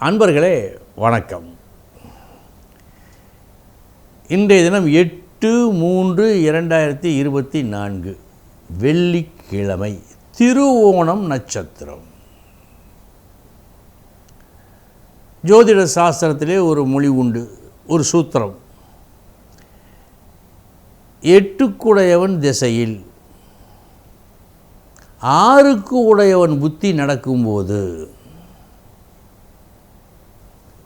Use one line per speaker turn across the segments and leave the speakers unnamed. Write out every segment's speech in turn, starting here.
அன்பர்களே வணக்கம். இன்றைய தினம் எட்டு மூன்று இரண்டாயிரத்தி இருபத்தி நான்கு வெள்ளிக்கிழமை திருவோணம் நட்சத்திரம். ஜோதிட சாஸ்திரத்திலே ஒரு மொழி உண்டு ஒரு சூத்திரம். எட்டுக்குடையவன் திசையில் ஆறுக்கு உடையவன் புத்தி நடக்கும்போது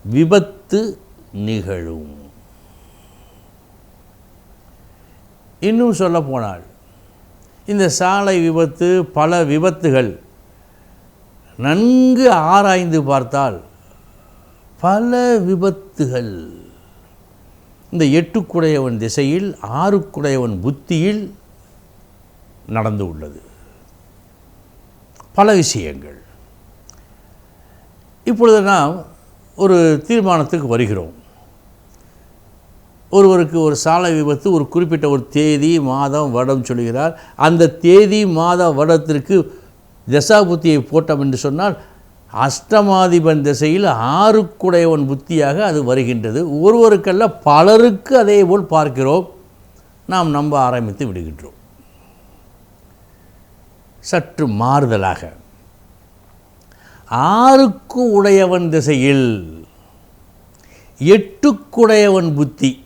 விபத்து நிகழும். இன்னும் சொல்லப்போனால் இந்த சாலை விபத்து பல விபத்துகள் நன்கு ஆராய்ந்து பார்த்தால் பல விபத்துகள். இந்த எட்டுக்குடையவன் திசையில் ஆறுக்குடையவன் புத்தியில் நடந்து உள்ளது. பல விஷயங்கள். இப்பொழுது நாம் ஒரு தீர்மானத்துக்கு வருகிறோம். ஒருவருக்கு ஒரு சாலை விபத்து ஒரு குறிப்பிட்ட ஒரு தேதி மாதம் வருடம் சொல்கிறார் அந்த தேதி மாத வருடத்திற்கு தசாபுத்தியை போட்டோம் என்று சொன்னால் அஷ்டமாதிபன் திசையில் ஆறுக்குடையவன் புத்தியாக அது வருகின்றது. ஒருவருக்கல்ல பலருக்கு அதே போல் பார்க்கிறோம். நாம் நம்ப ஆரம்பித்து விடுகின்றோம். சற்று மாறுதலாக ஆறுக்கு உடையவன் திசையில் எட்டுக்குடையவன் புத்தி.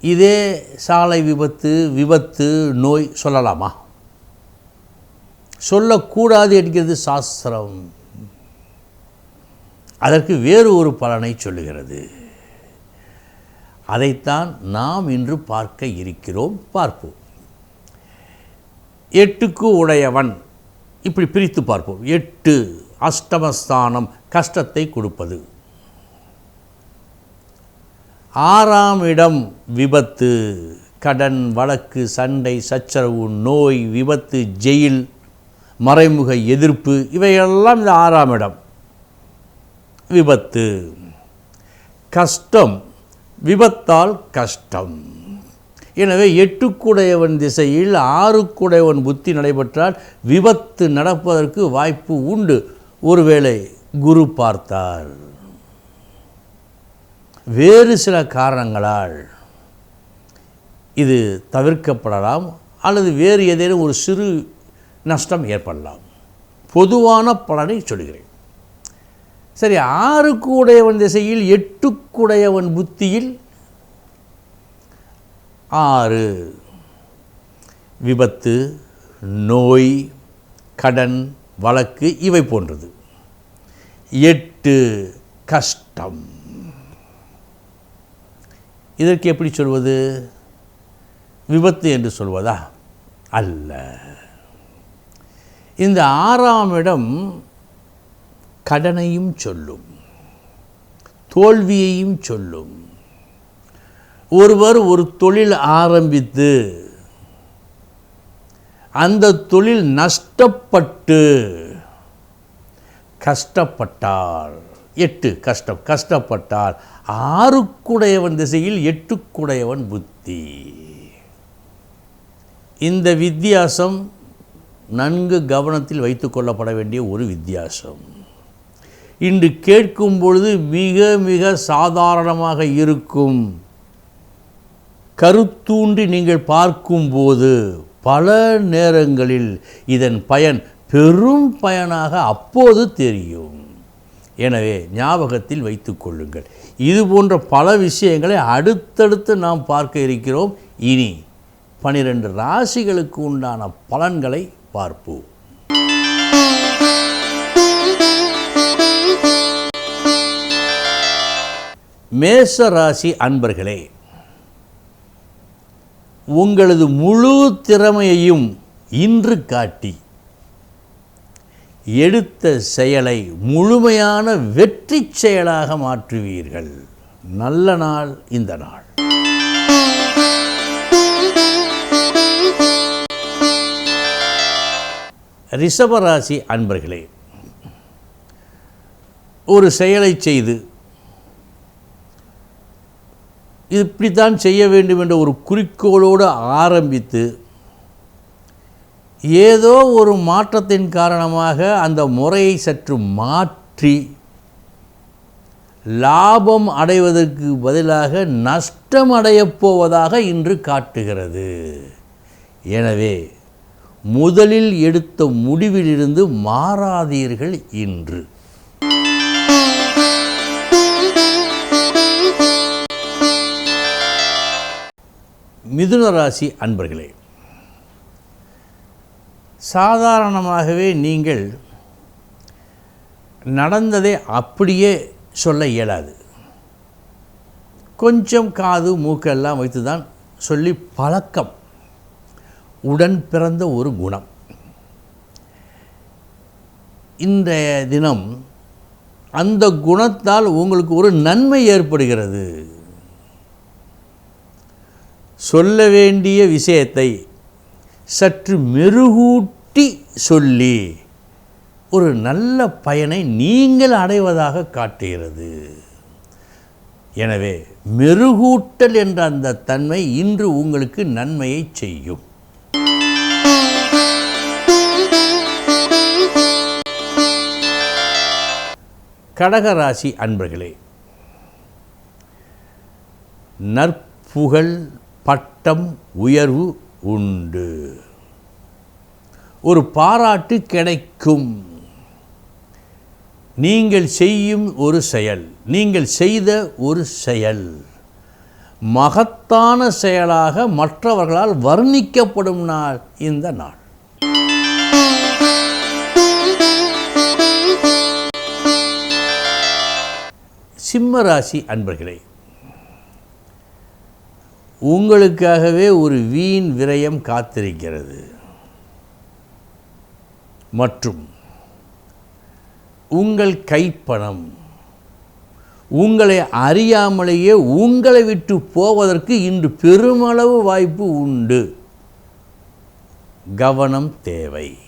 இதே சாலை விபத்து விபத்து நோய் சொல்லலாமா? சொல்லக்கூடாது என்கிறது சாஸ்திரம். அதற்கு வேறு ஒரு பலனை சொல்லுகிறது. அதைத்தான் நாம் இன்று பார்க்க இருக்கிறோம் பார்ப்போம். எட்டுக்கு உடையவன் இப்படி பிரித்து பார்ப்போம். எட்டு அஷ்டமஸ்தானம் கஷ்டத்தை கொடுப்பது. ஆறாம் இடம் விபத்து. கடன் வழக்கு சண்டை சச்சரவு நோய் விபத்து ஜெயில் மறைமுக எதிர்ப்பு இவையெல்லாம் இந்த ஆறாம் இடம். விபத்து. கஷ்டம். விபத்தால் கஷ்டம். எனவே எட்டுக்குடையவன் திசையில் ஆறுக்குடையவன் புத்தி நடைபெற்றால் விபத்து நடப்பதற்கு வாய்ப்பு உண்டு. ஒருவேளை குரு பார்த்தார். வேறு சில காரணங்களால் இது தவிர்க்கப்படலாம் அல்லது வேறு ஏதேனும் ஒரு சிறு நஷ்டம் ஏற்படலாம். பொதுவான பலனை சொல்கிறேன். சரி ஆறுக்குடையவன் திசையில் எட்டுக்குடையவன் புத்தியில் ஆறு விபத்து நோய் கடன் வழக்கு இவை போன்றது. எட்டு கஷ்டம். இதற்கு எப்படி சொல்வது? விபத்து என்று சொல்வதா? அல்ல. இந்த ஆறாம் இடம் கடனையும் சொல்லும் தோல்வியையும் சொல்லும். ஒருவர் ஒரு தொழில் ஆரம்பித்து அந்த தொழில் நஷ்டப்பட்டு கஷ்டப்பட்டார். எட்டு கஷ்டம் கஷ்டப்பட்டால் ஆறுக்குடையவன் திசையில் எட்டுக்குடையவன் புத்தி. இந்த வித்தியாசம் நன்கு கவனத்தில் வைத்து கொள்ளப்பட வேண்டிய ஒரு வித்தியாசம். இன்று கேட்கும் பொழுது மிக மிக சாதாரணமாக இருக்கும். கருத்தூண்டி நீங்கள் பார்க்கும்போது பல நேரங்களில் இதன் பயன் பெரும் பயனாக அப்போது தெரியும். எனவே ஞாபகத்தில் வைத்து கொள்ளுங்கள். இது போன்ற பல விஷயங்களை அடுத்தடுத்து நாம் பார்க்க இருக்கிறோம். இனி பனிரெண்டு ராசிகளுக்கு உண்டான பலன்களை பார்ப்போம். மேச ராசி அன்பர்களே உங்களது முழு திறமையையும் இன்று காட்டி எடுத்த செயலை முழுமையான வெற்றி செயலாக மாற்றுவீர்கள். நல்ல நாள் இந்த நாள். ரிஷபராசி அன்பர்களே ஒரு செயலை செய்து இப்படித்தான் செய்ய வேண்டும் என்ற ஒரு குறிக்கோளோடு ஆரம்பித்து ஏதோ ஒரு மாற்றத்தின் காரணமாக அந்த முறையை சற்று மாற்றி லாபம் அடைவதற்கு பதிலாக நஷ்டம் அடையப் போவதாக இன்று காட்டுகிறது. எனவே முதலில் எடுத்த முடிவிலிருந்து மாறாதீர்கள் இன்று. மிதுன ராசி அன்பர்களே சாதாரணமாகவே நீங்கள் நடந்ததை அப்படியே சொல்ல இயலாது. கொஞ்சம் காது மூக்கெல்லாம் வைத்து தான் சொல்லி பழக்கம் உடன் பிறந்த ஒரு குணம். இன்றைய தினம் அந்த குணத்தால் உங்களுக்கு ஒரு நன்மை ஏற்படுகிறது. சொல்ல வேண்டிய விஷயத்தை சற்று மெருகூட்டி சொல்லி ஒரு நல்ல பயனை நீங்கள் அடைவதாக காட்டுகிறது. எனவே மெருகூட்டல் என்ற அந்த தன்மை இன்று உங்களுக்கு நன்மையை செய்யும். கடகராசி அன்பர்களே நற்புகழ் பட்டம் உயர்வு உண்டு. ஒரு பாராட்டு கிடைக்கும். நீங்கள் செய்யும் ஒரு செயல் நீங்கள் செய்த ஒரு செயல். மகத்தான செயலாக மற்றவர்களால் வர்ணிக்கப்படும் நாள் இந்த நாள். சிம்ம ராசி அன்பர்களே உங்களுக்காகவே ஒரு வீண் விரயம் காத்திருக்கிறது. மற்றும் உங்கள் கைப்பணம் உங்களை அறியாமலேயே உங்களை விட்டு போவதற்கு இன்று பெருமளவு வாய்ப்பு உண்டு. கவனம் தேவை.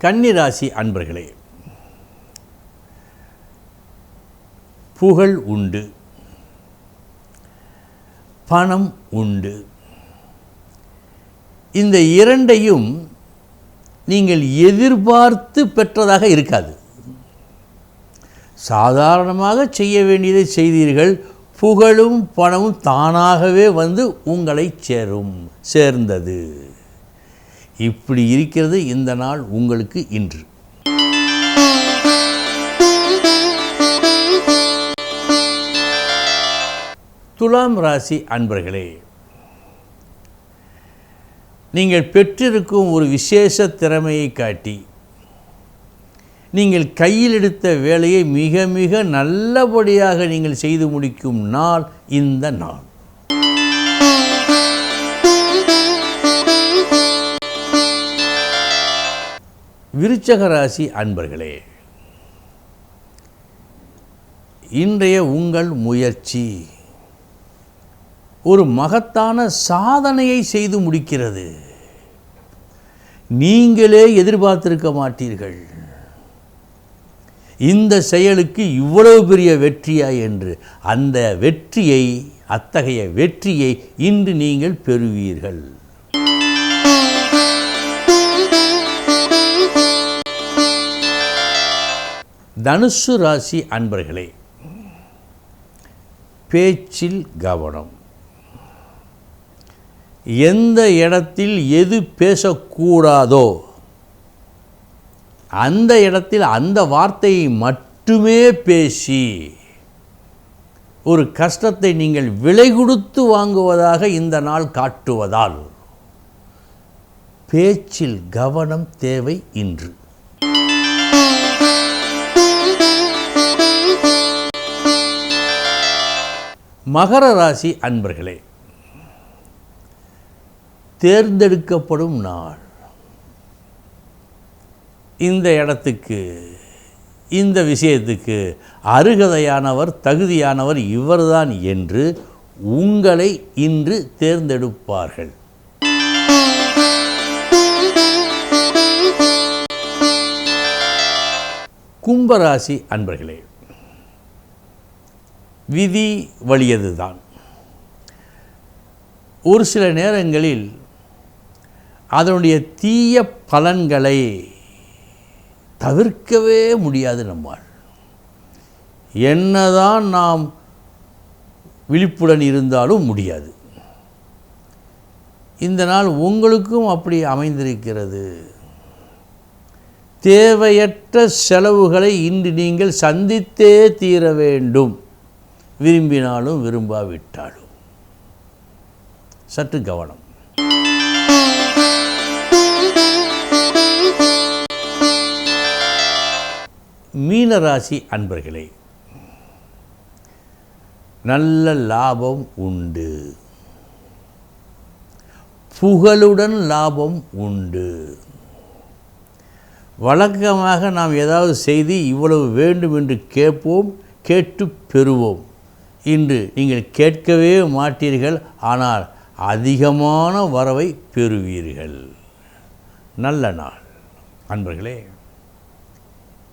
கன்னிராசி அன்பர்களே புகழ் உண்டு. பணம் உண்டு. இந்த இரண்டையும் நீங்கள் எதிர்பார்த்து பெற்றதாக இருக்காது. சாதாரணமாக செய்ய வேண்டியதை செய்தீர்கள் புகழும் பணமும் தானாகவே வந்து உங்களை சேரும் சேர்ந்தது. இப்படி இருக்கிறது இந்த நாள் உங்களுக்கு இன்று. துலாம் ராசி அன்பர்களே நீங்கள் பெற்றிருக்கும் ஒரு விசேஷ திறமையை காட்டி நீங்கள் கையில் எடுத்த வேலையை மிக மிக நல்லபடியாக நீங்கள் செய்து முடிக்கும் நாள் இந்த நாள். விருச்சக ராசி அன்பர்களே இன்றைய உங்கள் முயற்சி ஒரு மகத்தான சாதனையை செய்து முடிக்கிறது. நீங்களே எதிர்பார்த்திருக்க மாட்டீர்கள். இந்த செயலுக்கு இவ்வளவு பெரிய வெற்றியா என்று. அந்த வெற்றியை அத்தகைய வெற்றியை இன்று நீங்கள் பெறுவீர்கள். தனுசு ராசி அன்பர்களே பேச்சில் கவனம். எந்த இடத்தில் எது பேசக்கூடாதோ அந்த இடத்தில் அந்த வார்த்தையை மட்டுமே பேசி ஒரு கஷ்டத்தை நீங்கள் விலை கொடுத்து வாங்குவதாக இந்த நாள் காட்டுவதால் பேச்சில் கவனம் தேவை இன்று. மகர ராசி அன்பர்களே தேர்ந்தெடுக்கப்படும் நாள். இந்த இடத்துக்கு இந்த விஷயத்துக்கு அருகதையானவர் தகுதியானவர் இவர்தான் என்று உங்களை இன்று தேர்ந்தெடுப்பார்கள். கும்பராசி அன்பர்களே விதி வழியதுதான் ஒரு சில நேரங்களில் அதனுடைய தீய பலன்களை தவிர்க்கவே முடியாது நம்மால். என்னதான் நாம் விழிப்புடன் இருந்தாலும் முடியாது. இந்த நாள் உங்களுக்கும் அப்படி அமைந்திருக்கிறது. தேவையற்ற செலவுகளை இன்று நீங்கள் சந்தித்தே தீர வேண்டும். விரும்பினாலும் விரும்பாவிட்டாலும். சற்று கவனம். மீனராசி அன்பர்களே நல்ல லாபம் உண்டு. புகழுடன் லாபம் உண்டு. வழக்கமாக நாம் ஏதாவது செய்தி இவ்வளவு வேண்டும் என்று கேட்போம் கேட்டு பெறுவோம். இன்று நீங்கள் கேட்கவே மாட்டீர்கள் ஆனால் அதிகமான வரவை பெறுவீர்கள். நல்ல நாள் அன்பர்களே.